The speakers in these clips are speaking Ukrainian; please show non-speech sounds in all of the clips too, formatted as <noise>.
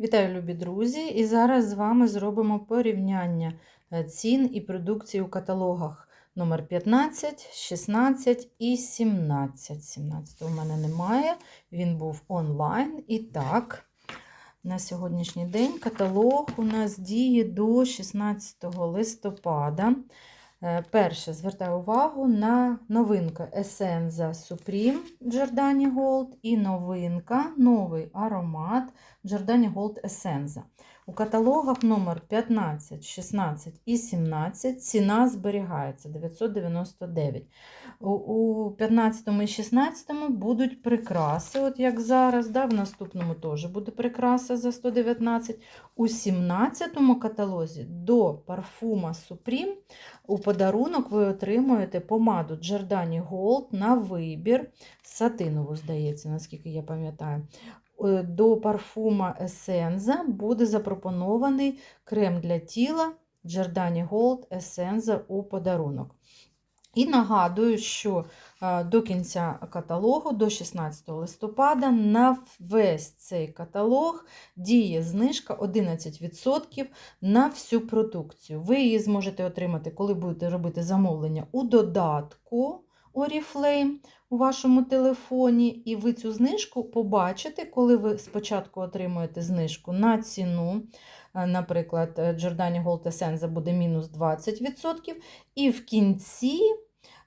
Вітаю, любі друзі! І зараз з вами зробимо порівняння е, цін і продукції у каталогах номер 15, 16 і 17. 17 у мене немає, він був онлайн. І так, на сьогоднішній день каталог у нас діє до 16 листопада. Е, Перше, звертаю увагу на новинку Essenza Supreme Giordani Gold і новинка, новий аромат Giordani Gold Essenza. У каталогах номер 15, 16 і 17 ціна зберігається 999. У- У 15 і 16 будуть прикраси, от як зараз, да, в наступному теж буде прикраса за 119. У 17 каталозі до парфума Supreme у подарунок ви отримуєте помаду Giordani Gold на вибір, сатинову, здається, наскільки я пам'ятаю. Е, До парфума Essenza буде запропонований крем для тіла Giordani Gold Essenza у подарунок. І нагадую, що е, до кінця каталогу, до 16 листопада, на весь цей каталог діє знижка 11% на всю продукцію. Ви її зможете отримати, коли будете робити замовлення у додатку Oriflame у вашому телефоні, і ви цю знижку побачите, коли ви спочатку отримуєте знижку на ціну. Е, Наприклад, Jordani Giordani Gold Essence буде мінус 20%, і в кінці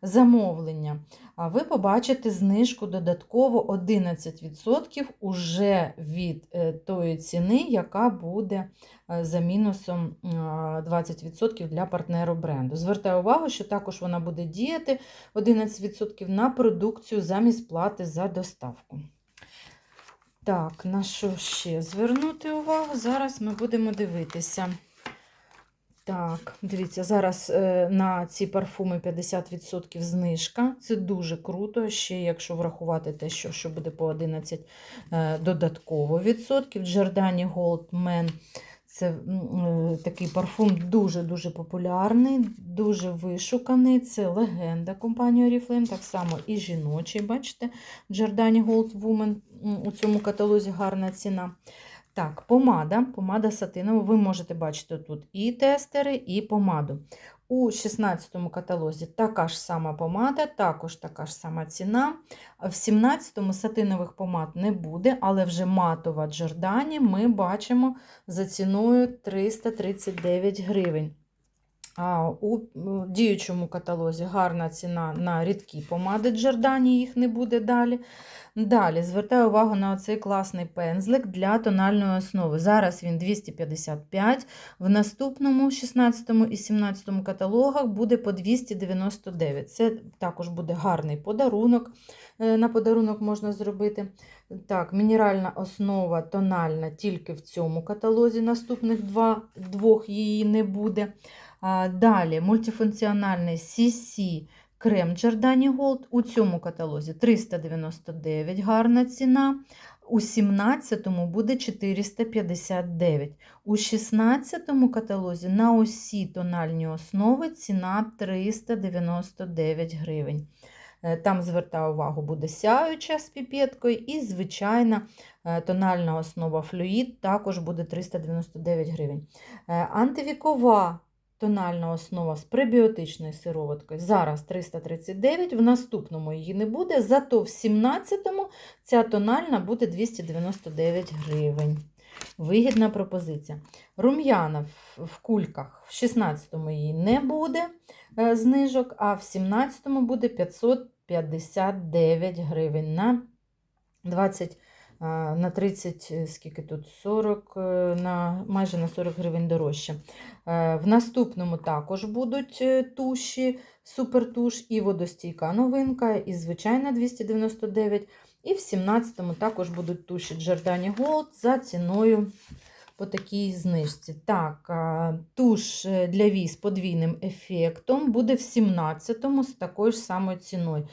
замовлення а ви побачите знижку додатково 11% уже від е, тої ціни, яка буде е, за мінусом е, 20% для партнеру бренду. Звертаю увагу, що також вона буде діяти 11% на продукцію замість плати за доставку. Так, на що ще звернути увагу? Зараз ми будемо дивитися. Так, дивіться, зараз е, на ці парфуми 50% знижка. Це дуже круто. Ще якщо врахувати те, що, що буде по 11 е, додатково відсотків. Gold Men це е, такий парфум дуже-дуже популярний, дуже вишуканий. Це легенда компанії Oriflame, так само і жіночий. Бачите, Giordani Gold Woman у цьому каталозі гарна ціна. Так, помада, помада сатинова. Ви можете бачити тут і тестери, і помаду. У 16 каталозі така ж сама помада, також така ж сама ціна. В 17-му сатинових помад не буде, але вже матова Джордані ми бачимо за ціною 339 гривень. У діючому каталозі гарна ціна на рідкі помади Джордані, їх не буде далі. Далі звертаю увагу на цей класний пензлик для тональної основи. Зараз він 255, в наступному 16 і 17 каталогах буде по 299. Це також буде гарний подарунок. е, На подарунок можна зробити. Так, мінеральна основа тональна тільки в цьому каталозі. Наступних два, двох її не буде. Далі мультифункціональний CC крем Giordani Gold у цьому каталозі 399 гарна ціна. У 17-му буде 459. У 16-му каталозі на усі тональні основи ціна 399 гривень. Е, Там звертаю увагу, буде сяюча з піпеткою і звичайна е, тональна основа флюїд також буде 399 гривень. Е, Антивікова тональна основа з пребіотичною сироваткою зараз 339, в наступному її не буде, зато в 17-му ця тональна буде 299 гривень. Вигідна пропозиція. Рум'яна в- кульках в 16-му її не буде е, знижок, а в 17-му буде 559 гривень на 20 а, на 30, е, скільки тут 40, е, на майже на 40 гривень дорожче. Е, В наступному також будуть туші, супертуш і водостійка новинка, і звичайна 299. І в 17-му також будуть туші Giordani Gold за ціною по такій знижці. Так, туш е, для вій з подвійним ефектом буде в 17-му з такою ж самою ціною.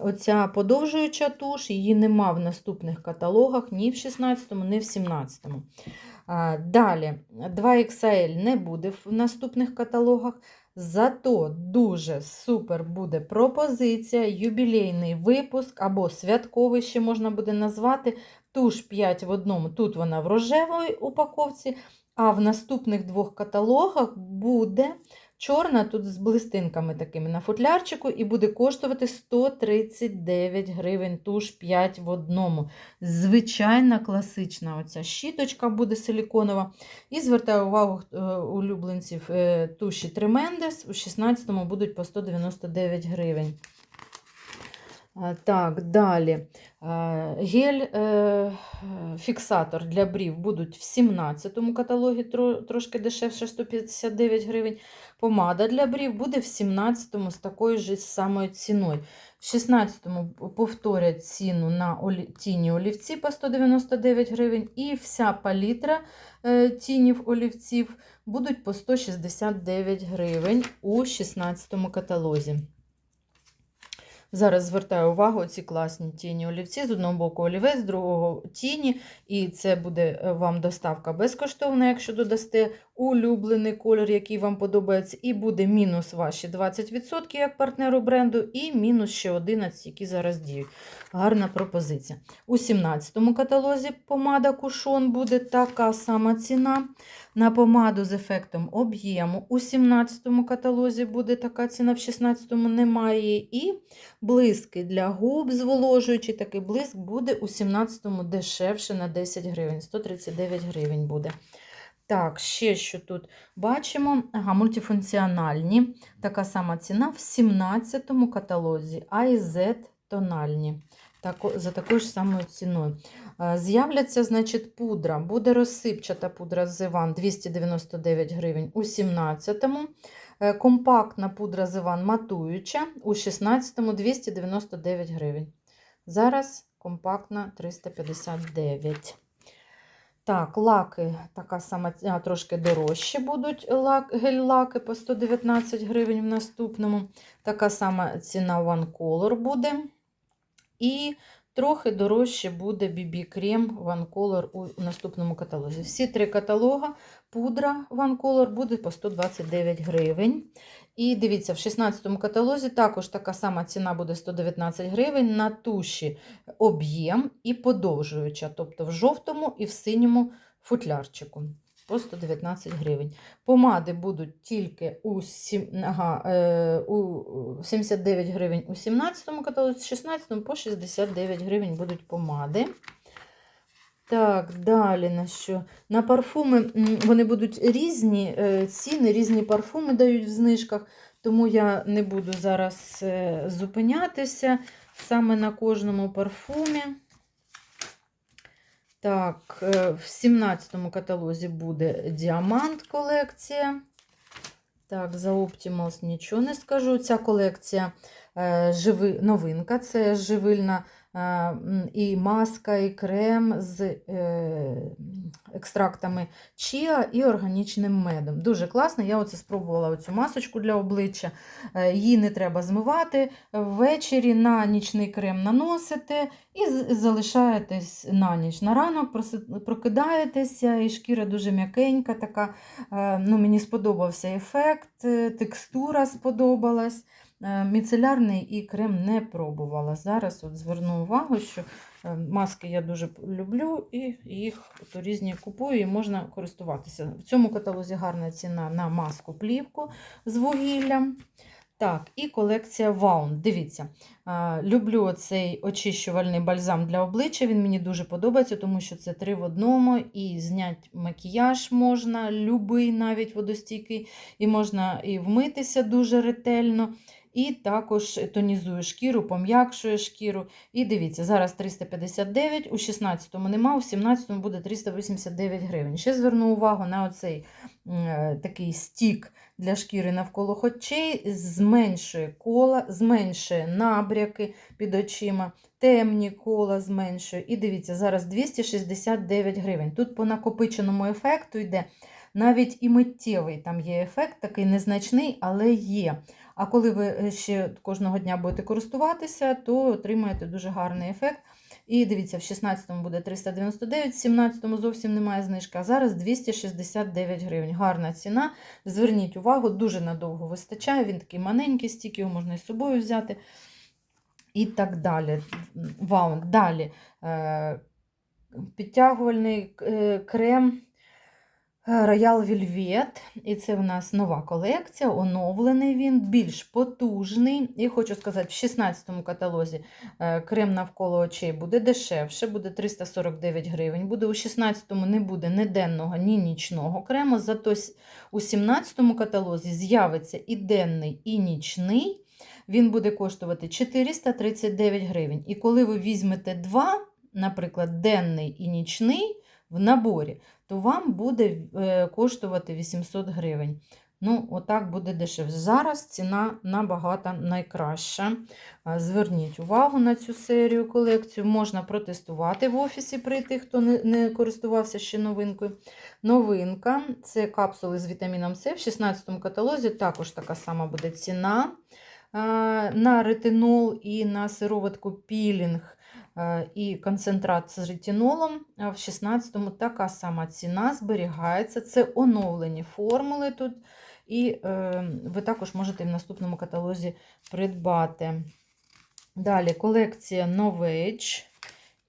Оця подовжуюча туш, її нема в наступних каталогах ні в 16-му, ні в 17-му. Далі 2XL не буде в наступних каталогах. Зато дуже супер буде пропозиція, юбілейний випуск або святковий ще можна буде назвати Туш 5 в одному, тут вона в рожевій упаковці, а в наступних двох каталогах буде чорна тут з блистинками такими на футлярчику і буде коштувати 139 гривень туш 5 в одному. Звичайна класична оця щіточка буде силіконова. І звертаю увагу е, улюбленців е, туші Tremendous у 16-му будуть по 199 гривень. Так, далі. Е, Гель-фіксатор для брів будуть в 17-му каталогі, трошки дешевше 159 гривень. Помада для брів буде в 17-му з такою ж самою ціною. В 16-му повторять ціну на тіні олівці по 199 гривень. І вся палітра е, тінів олівців будуть по 169 гривень у 16-му каталозі. Зараз звертаю увагу ці класні тіні олівці. З одного боку олівець, з другого тіні. І це буде е, вам доставка безкоштовна, якщо додасте улюблений колір, який вам подобається. І буде мінус ваші 20% як партнеру бренду, і мінус ще 11, які зараз діють. Гарна пропозиція. У 17-му каталозі помада Кушон буде така сама ціна. На помаду з ефектом об'єму у 17-му каталозі буде така ціна, в 16-му немає. І блиски для губ зволожуючий такий блиск буде у 17-му дешевше на 10 гривень, 139 гривень буде. Так, ще що тут бачимо, ага, мультифункціональні, така сама ціна в 17-му каталозі, А і Z тональні. За такою ж самою ціною. Е, З'являться, значить, пудра. Буде розсипчата пудра з Іван 299 гривень у 17-му. Е, Компактна пудра з Іван матуюча у 16-му 299 гривень. Зараз компактна 359. Так, лаки така сама, а, трошки дорожче будуть лак, гель-лаки по 119 гривень в наступному. Така сама ціна One Color буде. І трохи дорожче буде BB крем One Color у наступному каталозі. Всі три каталога пудра One Color буде по 129 гривень. І дивіться, в 16 каталозі також така сама ціна буде 119 гривень на туші об'єм і подовжуюча, тобто в жовтому і в синьому футлярчику. По 119 гривень. Помади будуть тільки у, сім, ага, е, у 79 гривень у 17 каталозі, 16 по 69 гривень будуть помади. Так, далі на що? На парфуми вони будуть різні е, ціни, різні парфуми дають в знижках, тому я не буду зараз е, зупинятися саме на кожному парфумі. Так, е, в 17 му каталозі буде діамант колекція. Так, за Optimals нічого не скажу. Ця колекція е, живи, новинка, це живильна і маска, і крем з е, екстрактами чіа і органічним медом. Дуже класно. Я оце спробувала оцю масочку для обличчя. Е, її не треба змивати. Ввечері на нічний крем наносите і залишаєтесь на ніч. На ранок прокидаєтеся, і шкіра дуже м'якенька, така. Е, Ну, мені сподобався ефект, текстура сподобалась. Е, Міцелярний і крем не пробувала. Зараз от зверну увагу, що е, маски я дуже люблю і їх от різні купую і можна користуватися. В цьому каталозі гарна ціна на маску плівку з вугіллям. Так, і колекція Ваун. Дивіться, а, люблю цей очищувальний бальзам для обличчя. Він мені дуже подобається, тому що це три в одному, і зняти макіяж можна, любий, навіть водостійкий, і можна і вмитися дуже ретельно. І також тонізує шкіру, пом'якшує шкіру. І дивіться, зараз 359, у 16-му нема, у 17-му буде 389 гривень. Ще зверну увагу на оцей е, такий стік для шкіри навколо очей, зменшує кола, зменшує набряки під очима, темні кола зменшує. І дивіться, зараз 269 гривень. Тут по накопиченому ефекту йде навіть і миттєвий там є ефект, такий незначний, але є. А коли ви е, ще кожного дня будете користуватися, то отримаєте дуже гарний ефект. І дивіться, в 16-му буде 399, в 17-му зовсім немає знижки, а зараз 269 гривень. Гарна ціна. Зверніть увагу, дуже надовго вистачає. Він такий маленький, стільки його можна із собою взяти. І так далі. Вау, далі. Е, підтягувальний е, крем Royal Velvet. І це в нас нова колекція, оновлений він, більш потужний. І хочу сказати, в 16-му каталозі е, крем навколо очей буде дешевше, буде 349 гривень. Буде у 16-му не буде ні денного, ні нічного крему. Зато у 17-му каталозі з'явиться і денний, і нічний. Він буде коштувати 439 гривень. І коли ви візьмете два, наприклад, денний і нічний в наборі, то вам буде е, коштувати 800 гривень. Ну, отак буде дешевше. Зараз ціна набагато найкраща. Зверніть увагу на цю серію колекцію. Можна протестувати в офісі прийти, хто не, користувався ще новинкою. Новинка це капсули з вітаміном С. В 16 каталозі також така сама буде ціна на ретинол і на сироватку пілінг е, і концентрат з ретинолом. В 16-му така сама ціна зберігається. Це оновлені формули тут. І ви також можете в наступному каталозі придбати. Далі колекція Novage.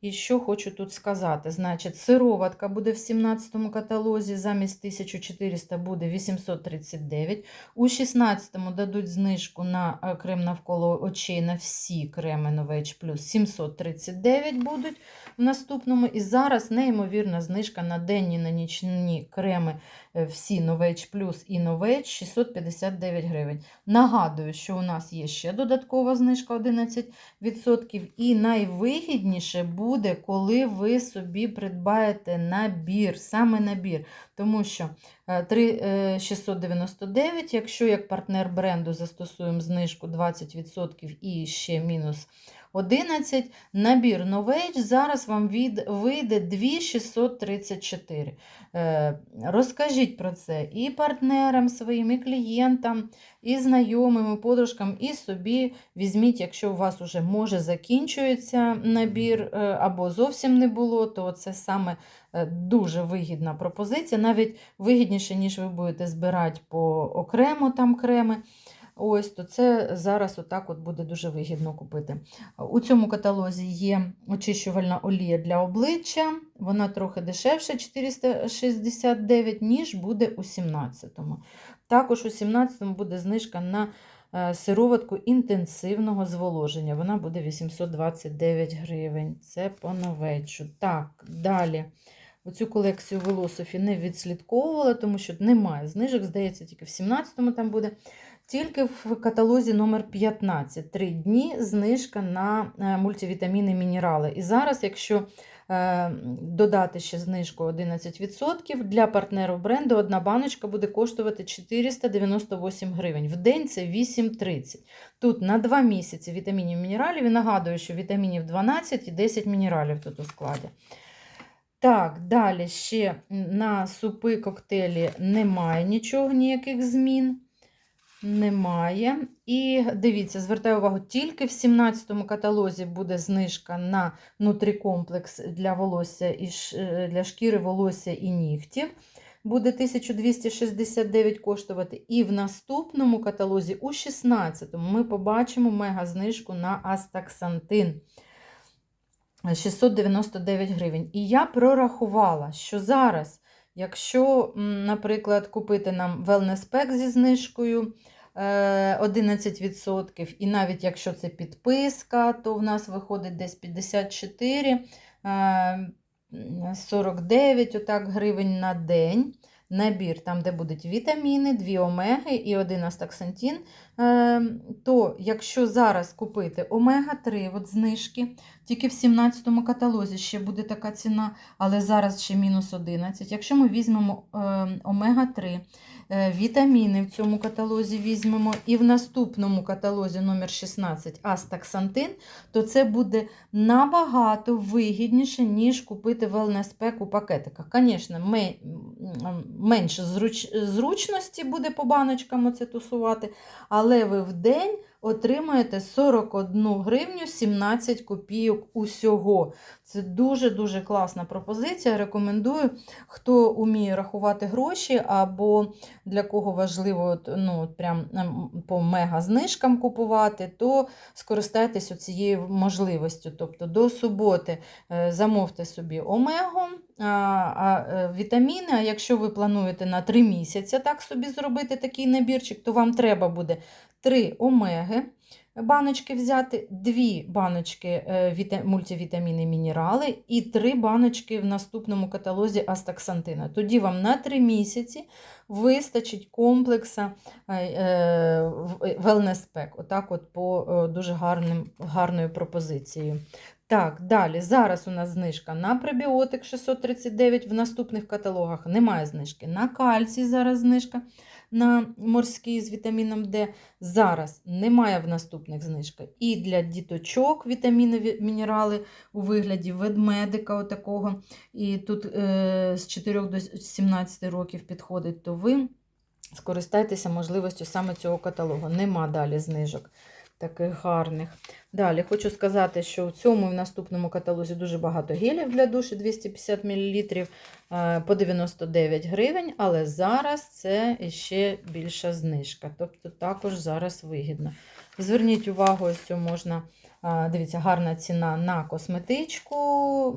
І що хочу тут сказати? Значить, сироватка буде в 17-му каталозі, замість 1400 буде 839. У 16-му дадуть знижку на е, крем навколо очей на всі креми Novage Plus 739 будуть в наступному. І зараз неймовірна знижка на денні на нічні креми е, всі Novage Plus і Novage 659 гривень. Нагадую, що у нас є ще додаткова знижка 11%. І найвигідніше буде, коли ви собі придбаєте набір, саме набір. Тому що е, три- е, 699, якщо як партнер бренду застосуємо знижку 20% і ще мінус 11, набір Novage зараз вам від, вийде 2634. Е, розкажіть про це і партнерам своїм, і клієнтам, і знайомим, і подружкам, і собі. Візьміть, якщо у вас вже може закінчується набір е, або зовсім не було, то це саме е, дуже вигідна пропозиція, навіть вигідніше, ніж ви будете збирати по окремо там креми. Ось, то це зараз отак от буде дуже вигідно купити. У цьому каталозі є очищувальна олія для обличчя. Вона трохи дешевше 469, ніж буде у 17-му. Також у 17-му буде знижка на е, сироватку інтенсивного зволоження. Вона буде 829 гривень. Це по новечу. Так, далі. Оцю колекцію Велософі не відслідковувала, тому що немає знижок, здається, тільки в 17-му там буде. Тільки в каталозі номер 15 3 дні знижка на е, мультивітаміни мінерали. І зараз, якщо е, додати ще знижку 11%, для партнерів бренду одна баночка буде коштувати 498 гривень. В день це 8,30. Тут на 2 місяці вітамінів мінералів. І нагадую, що вітамінів 12 і 10 мінералів тут у складі. Так, далі ще на супи коктейлі немає нічого, ніяких змін. Немає. І дивіться, звертаю увагу, тільки в 17-му каталозі буде знижка на нутрікомплекс для волосся і е, для шкіри, волосся і нігтів. Буде 1269 коштувати. І в наступному каталозі, у 16-му, ми побачимо мега знижку на астаксантин. 699 гривень. І я прорахувала, що зараз, якщо, наприклад, купити нам Wellness Pack зі знижкою е, 11%, і навіть якщо це підписка, то в нас виходить десь 54, е, 49 отак, гривень на день. Набір, там, де будуть вітаміни, дві омеги і один астаксантин, е, то якщо зараз купити омега-3 от знижки, тільки в 17-му каталозі ще буде така ціна, але зараз ще мінус 11. Якщо ми візьмемо е, омега-3, е, вітаміни в цьому каталозі візьмемо, і в наступному каталозі номер 16 астаксантин, то це буде набагато вигідніше, ніж купити pack у пакетиках. Звісно, менше зруч... зручності буде по баночкам оце тусувати, але ви в день отримаєте 41 гривню 17 копійок усього. Це дуже-дуже класна пропозиція. Рекомендую, хто вміє рахувати гроші, або для кого важливо ну, прям ем, по мега знижкам купувати, то скористайтеся цією можливістю. Тобто до суботи е, замовте собі омегу, е, вітаміни. А якщо ви плануєте на 3 місяці так собі зробити такий набірчик, то вам треба буде 3 омеги. Баночки взяти, дві баночки е, віта- мультивітаміни мінерали і три баночки в наступному каталозі астаксантина. Тоді вам на три місяці вистачить комплекса е, е, Wellness Pack. Отак от по дуже гарним, гарною пропозицією. Так, далі. Зараз у нас знижка на пребіотик 639 в наступних каталогах. Немає знижки. На кальцій зараз знижка на морський з вітаміном Д. Зараз немає в наступних знижках. І для діточок вітаміни, мінерали у вигляді ведмедика отакого. І тут е, з 4 до 17 років підходить, то ви скористайтеся можливістю саме цього каталогу. Нема далі знижок таких гарних. Далі хочу сказати, що в цьому і в наступному каталозі дуже багато гелів для душі 250 мл е, по 99 гривень, але зараз це ще більша знижка. Тобто також зараз вигідно. Зверніть увагу, ось можна. Дивіться, гарна ціна на косметичку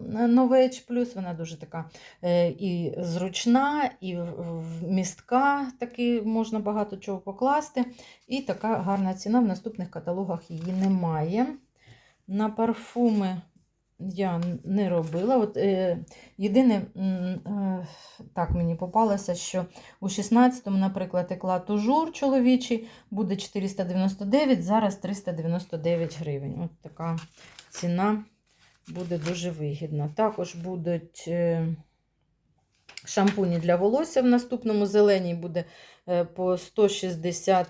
новеч Novage Вона дуже така е, і зручна, і в- таки можна багато чого покласти. І така гарна ціна. В наступних каталогах її немає. На парфуми я не робила. От, е, єдине, е, так мені попалося, що у 16-му, наприклад, екла тужур чоловічий буде 499, зараз 399 гривень. От така ціна буде дуже вигідна. Також будуть. Е, Шампуні для волосся в наступному зеленій буде е, по 160,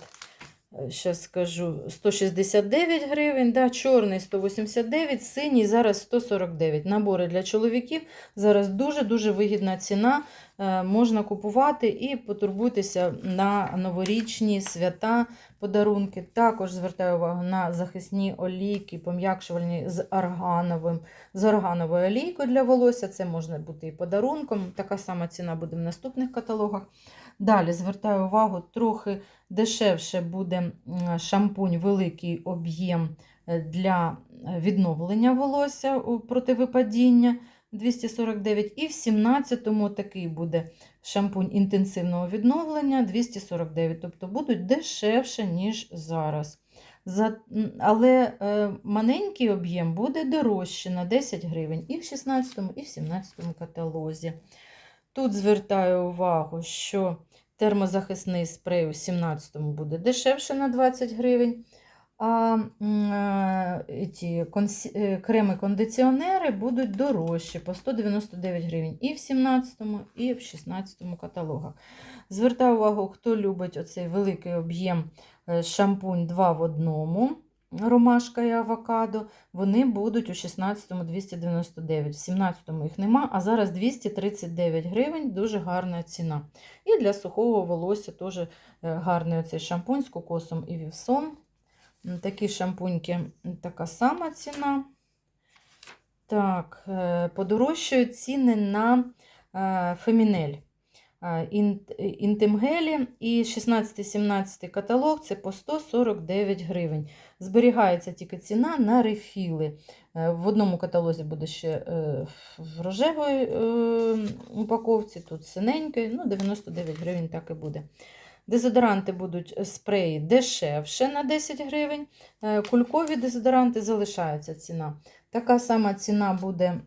зараз скажу, 169 гривень, да, чорний 189, синій зараз 149. Набори для чоловіків зараз дуже-дуже вигідна ціна. Е, Можна купувати і потурбуйтеся на новорічні свята, подарунки. Також звертаю увагу на захисні олійки, пом'якшувальні з аргановим з органовою олійкою для волосся. Це може бути і подарунком. Така сама ціна буде в наступних каталогах. Далі звертаю увагу, трохи дешевше буде шампунь, великий об'єм е, для відновлення волосся проти випадіння 249. І в 17-му такий буде шампунь інтенсивного відновлення 249. Тобто будуть дешевше, ніж зараз. За, але е, маленький об'єм буде дорожче на 10 гривень і в 16 і в 17 каталозі. Тут звертаю увагу, що термозахисний спрей у 17-му буде дешевше на 20 гривень. А е, ті консі- е, креми-кондиціонери будуть дорожчі по 199 гривень і в 17-му, і в 16 каталогах. Звертаю увагу, хто любить оцей великий об'єм е, шампунь 2 в одному, ромашка і авокадо, вони будуть у 16 299, в 17 їх нема, а зараз 239 гривень, дуже гарна ціна. І для сухого волосся теж е, гарний оцей шампунь з кокосом і вівсом. Такі шампуньки, така сама ціна. Так, е, подорожчають ціни на е, фемінель. Інтимгелі і 16-17 каталог це по 149 гривень. Зберігається тільки ціна на рефіли. Е, В одному каталозі буде ще е, в рожевій е, упаковці, тут синенький, ну 99 гривень так і буде. Дезодоранти будуть спреї дешевше на 10 гривень. Кулькові дезодоранти залишається ціна. Така сама ціна буде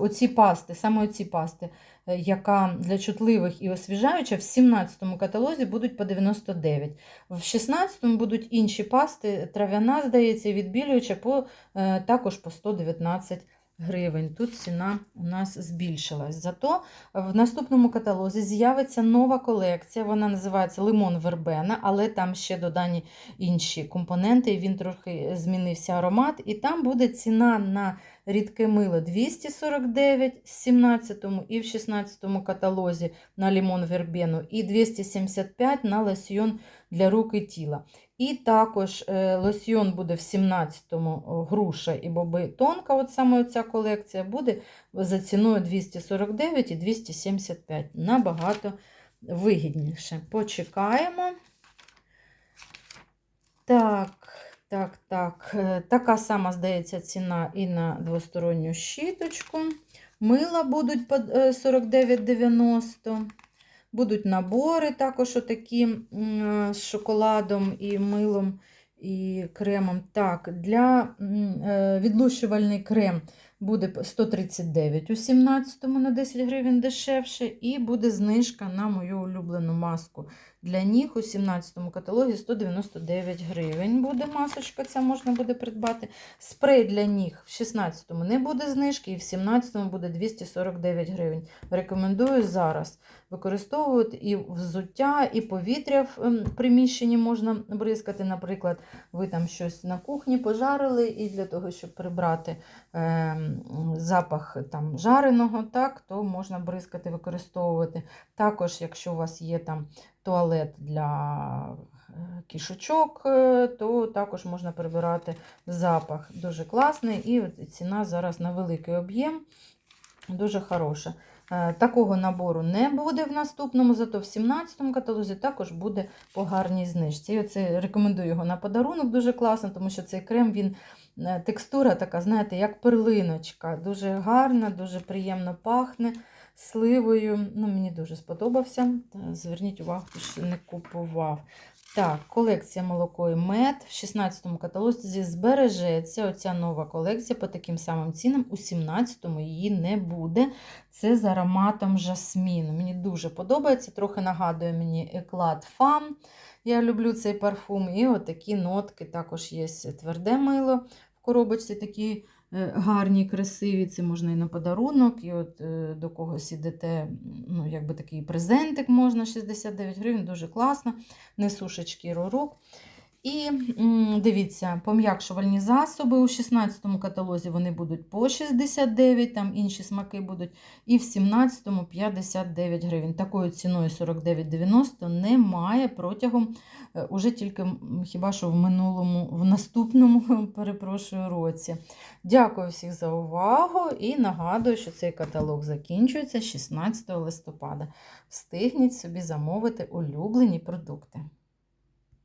оці пасти, саме оці пасти, яка для чутливих і освіжаюча, в 17 каталозі будуть по 99. В 16 будуть інші пасти, трав'яна, здається, відбілююча по, е, також по 119 гривень. Тут ціна у нас збільшилась. Зато в наступному каталозі з'явиться нова колекція. Вона називається Лимон Вербена, але там ще додані інші компоненти. Він трохи змінився аромат. І там буде ціна на рідке мило 249 в 17 і в 16 каталозі на лимон вербену, і 275 на лосьйон для рук і тіла. І також е, лосьйон буде в 17-му груша і боби тонка, от саме ця колекція, буде за ціною 249 і 275. Набагато вигідніше. Почекаємо. Так, так, так. Е, Така сама, здається, ціна і на двосторонню щіточку. Мила будуть по е, 49,90. Будуть набори також отакі з шоколадом і милом і кремом. Так, для е, відлущувальний крем буде 139 у 17-му на 10 гривень дешевше, і буде знижка на мою улюблену маску. Для ніг у 17-му каталогі 199 гривень буде масочка, ця можна буде придбати. Спрей для ніг в 16-му не буде знижки, і в 17-му буде 249 гривень. Рекомендую зараз використовувати і взуття, і повітря в ем, приміщенні можна бризкати. Наприклад, ви там щось на кухні пожарили, і для того, щоб прибрати ем, запах там жареного, так, то можна бризкати, використовувати. Також, якщо у вас є там туалет для е, кішочок, е, то також можна прибирати запах. Дуже класний, і ціна зараз на великий об'єм дуже хороша. Е, Такого набору не буде в наступному, зато в 17-му каталозі також буде по гарній знижці. І оце рекомендую його на подарунок, дуже класно, тому що цей крем він текстура така, знаєте, як перлиночка. Дуже гарна, дуже приємно пахне сливою. Ну, Мені дуже сподобався. Зверніть увагу, ще не купував. Так, колекція молоко і мед в 16-му каталозі збережеться. Оця нова колекція по таким самим цінам. У 17-му її не буде. Це з ароматом жасміну. Мені дуже подобається, трохи нагадує мені еклад фам. Я люблю цей парфум. І отакі нотки також є тверде мило в коробочці. такі е, Гарні, красиві, це можна і на подарунок, і от е, до когось ідете, ну, якби такий презентик можна, 69 гривень, дуже класно, не сушить. І дивіться, пом'якшувальні засоби у 16-му каталозі вони будуть по 69, там інші смаки будуть, і в 17-му 59 гривень. Такою ціною 49,90 немає протягом, е, уже тільки хіба що в минулому, в наступному, <laughs> перепрошую, році. Дякую всіх за увагу і нагадую, що цей каталог закінчується 16 листопада. Встигніть собі замовити улюблені продукти.